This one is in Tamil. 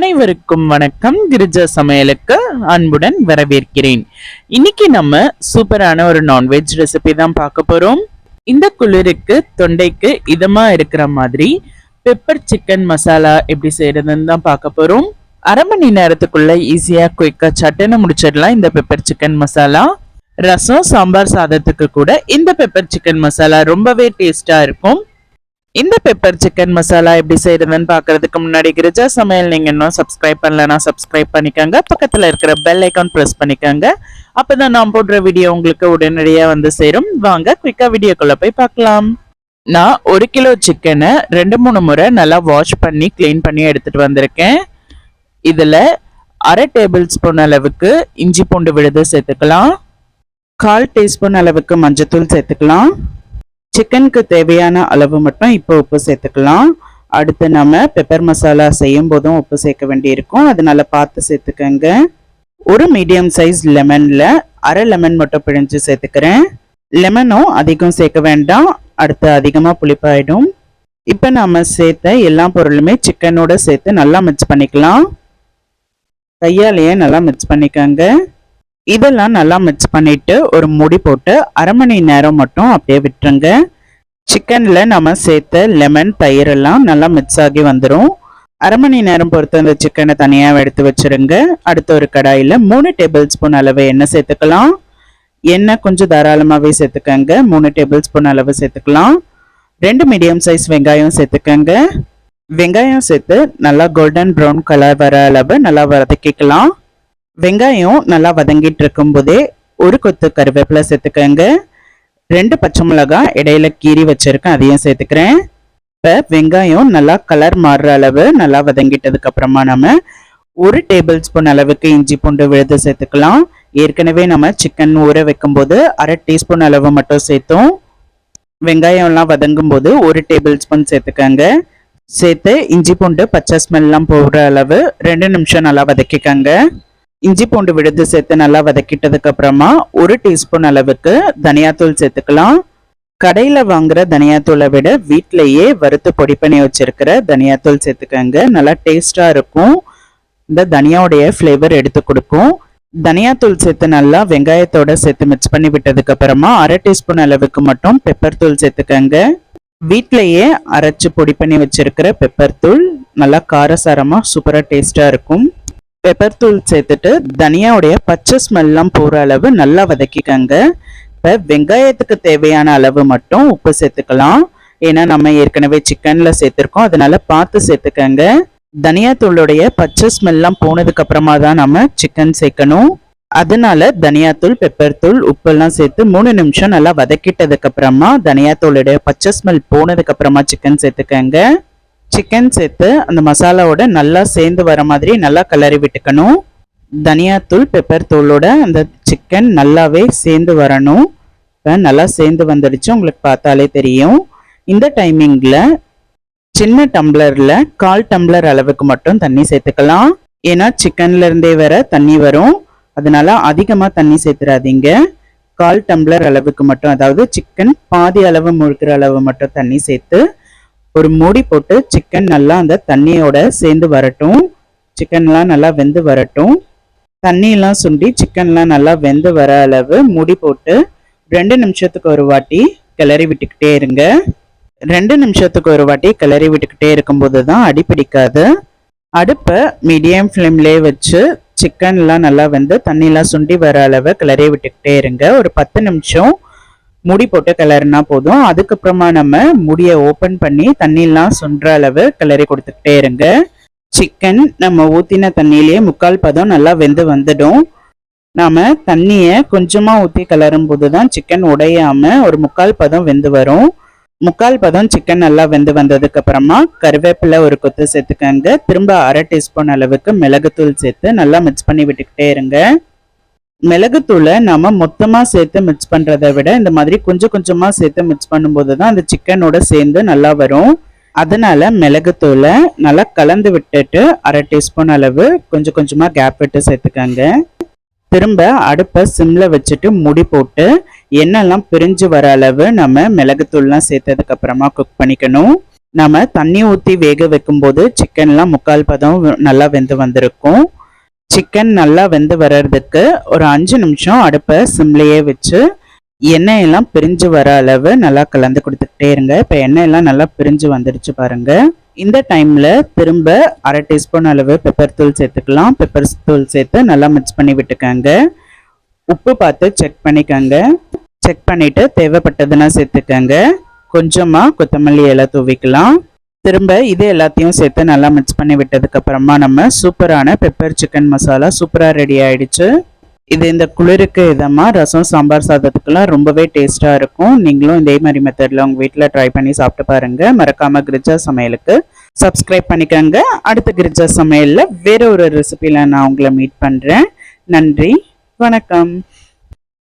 அனைவருக்கும் வணக்கம். கிரிஜா சமையலுக்கு அன்புடன் வரவேற்கிறேன். இன்னைக்கு நம்ம சூப்பரான ஒரு நான்வெஜ் ரெசிபி தான் பார்க்க போறோம். இந்த குளிருக்கு தொண்டைக்கு இதமா இருக்கிற மாதிரி பெப்பர் சிக்கன் மசாலா எப்படி செய்யறதுன்னு தான் பார்க்க போறோம். அரை மணி நேரத்துக்குள்ள ஈஸியா குயிக்கா சட்டுன்னு முடிச்சிடலாம் இந்த பெப்பர் சிக்கன் மசாலா ரசம் சாம்பார் சாதத்துக்கு கூட இந்த பெப்பர் சிக்கன் மசாலா ரொம்பவே டேஸ்டா இருக்கும். இந்த பெப்பர் சிக்கன் மசாலா எப்படி செய்யறதுன்னு பாக்குறதுக்கு முன்னாடி கிரிஜா சமையல் நீங்க இன்னும் சப்ஸ்கிரைப் பண்ணலனா சப்ஸ்கிரைப் பண்ணிக்கோங்க. பக்கத்துல இருக்கிற பெல் ஐக்கான் ப்ரெஸ் பண்ணிக்கோங்க. அப்பதான் நான் போடுற வீடியோ உங்களுக்கு உடனடியா வந்து சேரும். வாங்க குயிக்கா வீடியோக்குள்ள போய் பார்க்கலாம். நான் ஒரு கிலோ சிக்கனை ரெண்டு மூணு முறை நல்லா வாஷ் பண்ணி க்ளீன் பண்ணி எடுத்துட்டு வந்திருக்கேன். இதுல அரை டேபிள் ஸ்பூன் அளவுக்கு இஞ்சி பூண்டு விழுது சேர்த்துக்கலாம். கால் டீஸ்பூன் அளவுக்கு மஞ்சத்தூள் சேர்த்துக்கலாம். சிக்கனுக்கு தேவையான அளவு மட்டும் இப்போ உப்பு சேர்த்துக்கலாம். அடுத்து நம்ம பெப்பர் மசாலா செய்யும் போதும் உப்பு சேர்க்க வேண்டியிருக்கும். அதனால பார்த்து சேர்த்துக்கங்க. ஒரு மீடியம் சைஸ் லெமனில் அரை லெமன் மட்டும் பிழிஞ்சு சேர்த்துக்கிறேன். லெமனும் அதிகம் சேர்க்க வேண்டாம். அடுத்து அதிகமாக புளிப்பாயிடும். இப்போ நம்ம சேர்த்த எல்லா பொருளுமே சிக்கனோட சேர்த்து நல்லா மிக்ஸ் பண்ணிக்கலாம். கையாலேயே நல்லா மிக்ஸ் பண்ணிக்கோங்க. இதெல்லாம் நல்லா மிக்ஸ் பண்ணிட்டு ஒரு முடி போட்டு அரை மணி நேரம் மட்டும் அப்படியே விட்டுருங்க. சிக்கனில் நம்ம சேர்த்த லெமன் தயிர் எல்லாம் நல்லா மிக்ஸ் ஆகி வந்துடும் அரை மணி நேரம் பொறுத்து அந்த சிக்கனை தனியாக எடுத்து வச்சிருங்க. அடுத்த ஒரு கடாயில் மூணு டேபிள் ஸ்பூன் அளவு எண்ணெய் சேர்த்துக்கலாம். எண்ணெய் கொஞ்சம் தாராளமாகவே சேர்த்துக்கங்க. மூணு டேபிள் ஸ்பூன் அளவு சேர்த்துக்கலாம். ரெண்டு மீடியம் சைஸ் வெங்காயம் சேர்த்துக்கங்க. வெங்காயம் சேர்த்து நல்லா கோல்டன் ப்ரௌன் கலர் வர அளவு நல்லா வதக்கிக்கலாம். வெங்காயம் நல்லா வதங்கிட்டு இருக்கும்போதே ஒரு கொத்து கருவேப்பிலை சேர்த்துக்கங்க. ரெண்டு பச்சை மிளகாய் இடையில கீறி வச்சிருக்கேன் அதையும் சேர்த்துக்கிறேன். இப்போ வெங்காயம் நல்லா கலர் மாறுற அளவு நல்லா வதங்கிட்டதுக்கு அப்புறமா நம்ம ஒரு டேபிள் ஸ்பூன் அளவுக்கு இஞ்சி பூண்டு விழுது சேர்த்துக்கலாம். ஏற்கனவே நம்ம சிக்கன் ஊற வைக்கும்போது அரை டீஸ்பூன் அளவு மட்டும் சேர்த்தோம். வெங்காயம்லாம் வதங்கும் போது ஒரு டேபிள் ஸ்பூன் சேர்த்துக்கங்க. சேர்த்து இஞ்சி பூண்டு பச்சை ஸ்மெல்லாம் போடுற அளவு ரெண்டு நிமிஷம் நல்லா வதக்கிக்கங்க. இஞ்சி பூண்டு விழுது சேர்த்து நல்லா வதக்கிட்டதுக்கு அப்புறமா ஒரு டீஸ்பூன் அளவுக்கு தனியாத்தூள் சேர்த்துக்கலாம். கடையில் வாங்குற தனியாத்தூளை விட வீட்டிலையே வறுத்து பொடி பண்ணி வச்சிருக்கிற தனியாத்தூள் சேர்த்துக்கங்க. நல்லா டேஸ்டாக இருக்கும். இந்த தனியாவுடைய ஃப்ளேவர் எடுத்து கொடுக்கும். தனியாத்தூள் சேர்த்து நல்லா வெங்காயத்தோட சேர்த்து மிக்ஸ் பண்ணி விட்டதுக்கு அப்புறமா அரை டீஸ்பூன் அளவுக்கு மட்டும் பெப்பர் தூள் சேர்த்துக்கங்க. வீட்டிலையே அரைச்சு பொடி பண்ணி வச்சிருக்கிற பெப்பர் தூள் நல்லா காரசாரமாக சூப்பராக டேஸ்டாக இருக்கும். பெப்பர் தூள் சேர்த்துட்டு தனியாவுடைய பச்சை ஸ்மெல்லாம் போகிற அளவு நல்லா வதக்கிக்கங்க. இப்போ வெங்காயத்துக்கு தேவையான அளவு மட்டும் உப்பு சேர்த்துக்கலாம். ஏன்னா நம்ம ஏற்கனவே சிக்கனில் சேர்த்துருக்கோம். அதனால பார்த்து சேர்த்துக்கங்க. தனியாத்தூளுடைய பச்சை ஸ்மெல்லாம் போனதுக்கு அப்புறமா தான் நம்ம சிக்கன் சேர்க்கணும். அதனால தனியாத்தூள் பெப்பர் தூள் உப்பெல்லாம் சேர்த்து மூணு நிமிஷம் நல்லா வதக்கிட்டதுக்கு அப்புறமா தனியாத்தூளுடைய பச்சை ஸ்மெல் போனதுக்கு அப்புறமா சிக்கன் சேர்த்துக்கங்க. சிக்கன் சேர்த்து அந்த மசாலாவோட நல்லா சேர்ந்து வர மாதிரி நல்லா கிளறி விட்டுக்கணும். தனியாத்தூள் பெப்பர் தூளோட அந்த சிக்கன் நல்லாவே சேர்ந்து வரணும். இப்போ நல்லா சேர்ந்து வந்துடுச்சு உங்களுக்கு பார்த்தாலே தெரியும். இந்த டைமிங்கில் சின்ன டம்ளரில் கால் டம்ளர் அளவுக்கு மட்டும் தண்ணி சேர்த்துக்கலாம். ஏன்னா சிக்கன்ல இருந்தே வர தண்ணி வரும். அதனால அதிகமாக தண்ணி சேர்த்துறாதீங்க. கால் டம்ளர் அளவுக்கு மட்டும் அதாவது சிக்கன் பாதி அளவு முழுக்கிற அளவு மட்டும் தண்ணி சேர்த்து ஒரு மூடி போட்டு சிக்கன் நல்லா அந்த தண்ணியோட சேர்ந்து வரட்டும். சிக்கன்லாம் நல்லா வெந்து வரட்டும். தண்ணியெல்லாம் சுண்டி சிக்கன்லாம் நல்லா வெந்து வர அளவு மூடி போட்டு ரெண்டு நிமிஷத்துக்கு ஒரு வாட்டி கிளறி விட்டுக்கிட்டே இருங்க. ரெண்டு நிமிஷத்துக்கு ஒரு வாட்டி கிளறி விட்டுக்கிட்டே இருக்கும்போது தான் அடி பிடிக்காது. அடுப்பை மீடியம் ஃப்ளேம்லேயே வச்சு சிக்கன்லாம் நல்லா வந்து தண்ணியெலாம் சுண்டி வர அளவு கிளறி விட்டுக்கிட்டே இருங்க. ஒரு பத்து நிமிஷம் முடி போட்டு கிளறினா போதும். அதுக்கப்புறமா நம்ம முடியை ஓப்பன் பண்ணி தண்ணியெல்லாம் சுன்ற அளவு கிளறி கொடுத்துக்கிட்டே இருங்க. சிக்கன் நம்ம ஊற்றின தண்ணியிலேயே முக்கால் பதம் நல்லா வெந்து வந்துடும். நாம் தண்ணியை கொஞ்சமாக ஊற்றி கிளறும் போது தான் சிக்கன் உடையாமல் ஒரு முக்கால் பதம் வெந்து வரும். முக்கால் பதம் சிக்கன் நல்லா வெந்து வந்ததுக்கப்புறமா கருவேப்பிலை ஒரு கொத்து சேர்த்துக்கங்க. திரும்ப அரை டீஸ்பூன் அளவுக்கு மிளகுத்தூள் சேர்த்து நல்லா மிக்ஸ் பண்ணி விட்டுக்கிட்டே இருங்க. மிளகுத்தூளை நம்ம மொத்தமாக சேர்த்து மிக்ஸ் பண்ணுறதை விட இந்த மாதிரி கொஞ்சம் கொஞ்சமாக சேர்த்து மிக்ஸ் பண்ணும்போது தான் அந்த சிக்கனோட சேர்ந்து நல்லா வரும். அதனால் மிளகுத்தூளை நல்லா கலந்து விட்டுட்டு அரை டீஸ்பூன் அளவு கொஞ்சம் கொஞ்சமாக கேப் விட்டு சேர்த்துக்கோங்க. திரும்ப அடுப்பை சிம்மில் வச்சுட்டு முடி போட்டு எண்ணெய்லாம் பிரிஞ்சு வர அளவு நம்ம மிளகுத்தூள்லாம் சேர்த்ததுக்கப்புறமா குக் பண்ணிக்கணும். நம்ம தண்ணி ஊற்றி வேக வைக்கும்போது சிக்கன்லாம் முக்கால் பதம் நல்லா வெந்து வந்திருக்கும். சிக்கன் நல்லா வெந்து வர்றதுக்கு ஒரு அஞ்சு நிமிஷம் அடுப்பை சிம்லேயே வச்சு எண்ணெயெல்லாம் பிரிஞ்சு வர அளவு நல்லா கலந்து கொடுத்துக்கிட்டே இருங்க. இப்போ எண்ணெயெல்லாம் நல்லா பிரிஞ்சு வந்துடுச்சு பாருங்க. இந்த டைமில் திரும்ப அரை டீஸ்பூன் அளவு பெப்பர் தூள் சேர்த்துக்கலாம். பெப்பர் தூள் சேர்த்து நல்லா மிக்ஸ் பண்ணி விட்டுக்கோங்க. உப்பு பார்த்து செக் பண்ணிக்கோங்க. செக் பண்ணிவிட்டு தேவைப்பட்டதுன்னா சேர்த்துக்கோங்க. கொஞ்சமாக கொத்தமல்லி இலை தூவிக்கலாம். திரும்ப இது எல்லாத்தையும் சேர்த்து நல்லா மிக்ஸ் பண்ணி விட்டதுக்கு அப்புறமா நம்ம சூப்பரான பெப்பர் சிக்கன் மசாலா சூப்பராக ரெடி ஆயிடுச்சு. இது இந்த குளிருக்கு இதமா ரசம் சாம்பார் சாதத்துக்கெல்லாம் ரொம்பவே டேஸ்ட்டாக இருக்கும். நீங்களும் இதே மாதிரி மெத்தடில் உங்கள் வீட்டில் ட்ரை பண்ணி சாப்பிட்டு பாருங்க. மறக்காம கிரிஜா சமையலுக்கு சப்ஸ்கிரைப் பண்ணிக்கோங்க. அடுத்த கிரிஜா சமையலில் வேற ஒரு ரெசிபியில நான் உங்களை மீட் பண்ணுறேன் நன்றி வணக்கம்.